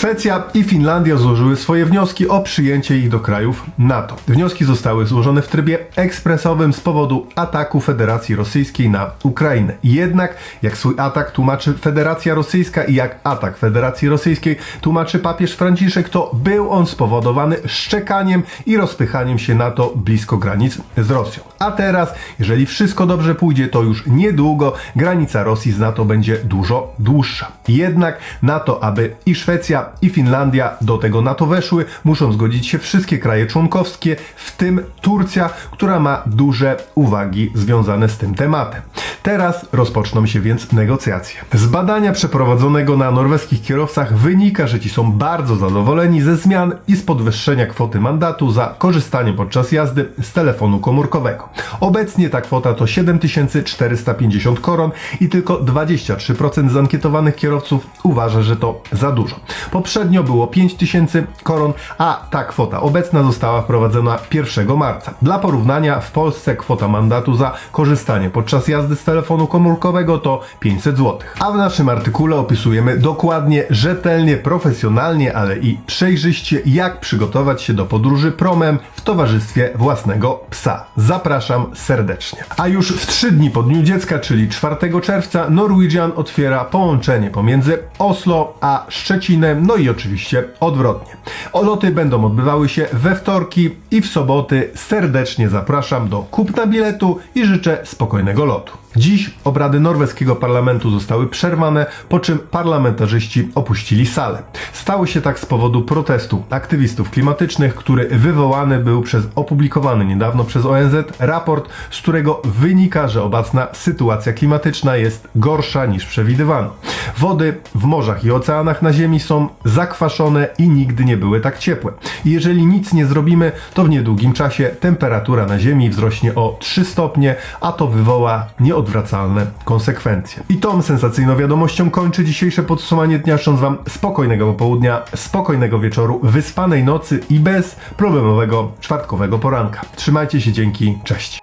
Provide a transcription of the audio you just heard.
Szwecja i Finlandia złożyły swoje wnioski o przyjęcie ich do krajów NATO. Wnioski zostały złożone w trybie ekspresowym z powodu ataku Federacji Rosyjskiej na Ukrainę. Jednak, jak swój atak tłumaczy Federacja Rosyjska i jak atak Federacji Rosyjskiej tłumaczy papież Franciszek, to był on spowodowany szczekaniem i rozpychaniem się NATO blisko granic z Rosją. A teraz, jeżeli wszystko dobrze pójdzie, to już niedługo granica Rosji z NATO będzie dużo dłuższa. Jednak na to, aby i Szwecja, i Finlandia do tego NATO weszły, muszą zgodzić się wszystkie kraje członkowskie, w tym Turcja, która ma duże uwagi związane z tym tematem. Teraz rozpoczną się więc negocjacje. Z badania przeprowadzonego na norweskich kierowcach wynika, że ci są bardzo zadowoleni ze zmian i z podwyższenia kwoty mandatu za korzystanie podczas jazdy z telefonu komórkowego. Obecnie ta kwota to 7450 koron i tylko 23% zankietowanych kierowców uważa, że to za dużo. Poprzednio było 5000 koron, a ta kwota obecna została wprowadzona 1 marca. Dla porównania w Polsce kwota mandatu za korzystanie podczas jazdy z telefonu komórkowego to 500 zł. A w naszym artykule opisujemy dokładnie, rzetelnie, profesjonalnie, ale i przejrzyście jak przygotować się do podróży promem w towarzystwie własnego psa. Zapraszam serdecznie. A już w 3 dni po Dniu Dziecka, czyli 4 czerwca, Norwegian otwiera połączenie pomiędzy Oslo a Szczecinem, no i oczywiście odwrotnie. O loty będą odbywały się we wtorki i w soboty. Serdecznie zapraszam do kupna biletu i życzę spokojnego lotu. Dziś obrady norweskiego parlamentu zostały przerwane, po czym parlamentarzyści opuścili salę. Stało się tak z powodu protestu aktywistów klimatycznych, który wywołany był przez opublikowany niedawno przez ONZ raport, z którego wynika, że obecna sytuacja klimatyczna jest gorsza niż przewidywano. Wody w morzach i oceanach na Ziemi są zakwaszone i nigdy nie były tak ciepłe. I jeżeli nic nie zrobimy, to w niedługim czasie temperatura na Ziemi wzrośnie o 3 stopnie, a to wywoła nieodwracalne konsekwencje. I tą sensacyjną wiadomością kończy dzisiejsze podsumowanie dnia, życząc Wam spokojnego popołudnia, spokojnego wieczoru, wyspanej nocy i bez problemowego czwartkowego poranka. Trzymajcie się, dzięki, cześć.